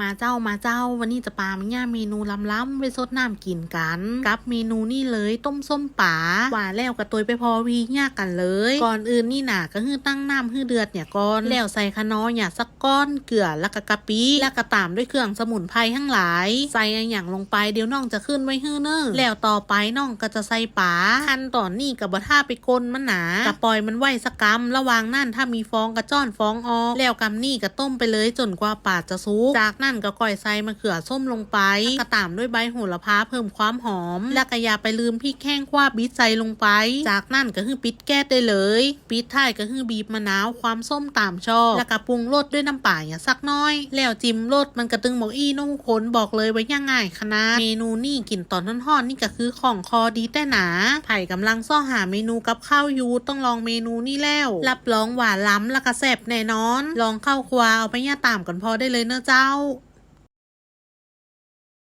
มาเจ้ามาเจ้าวันนี้จะปามาย่าเมนูล้ำๆไปซดน้ำกินกัน กับเมนูนี่เลยต้มส้มป่าว่าแล้วกับตัวไปพอวีย่ากันเลย ก่อนอื่นนี่หนาก็คือตั้งน้ำฮือเดือดเนี่ยก่อนแล้วใส่ขนอเนี่ยสักก้อนเกลือแล้วก็กะปิแล้วก็ตามด้วยเครื่องสมุนไพรทั้งหลาย ใส่อย่างลงไปเดี๋ยวน้องจะขึ้นไว้ฮื้อเนอแล้วต่อไปน้องก็จะใส่ป่าขั้นตอนนี้กับบะท่าไปกลนมันหนากับปล่อยมันไหวสักกำระวางนั่นถ้ามีฟองกระจ้อนฟองออกแล้วกำนี่ก็ต้มไปเลยจนกว่าป่าจะสุกจากนั่นก็ก่อยใส่มะเขือส้มลงไปก็ตามด้วยใบโหระพาเพิ่มความหอม แล้วก็อย่าไปลืมพริกแห้งคว้าบิดใส่ลงไป จากนั่นก็คือปิดแก๊สได้เลย ปิดท้ายก็คือบีบมะนาวความส้มตามชอบแล้วก็ปรุงรสด้วยน้ำป่าอย่าสักน้อย แล้วจิ้มรสมันกระตึงบอกอี้น้องคนบอกเลยว่ายังไงขนาดเมนูนี่กินตอนท่อนๆนี่ก็คือของคอดีแต่หนาไผ่กำลังซ่อหาเมนูกับข้าวยูต้องลองเมนูนี่แล้วรับรองหวานล้ำและก็แซ่บแน่นอน ลองข้าวครัวเอาไปย่าตามกันพอได้เลยเนอะเจ้า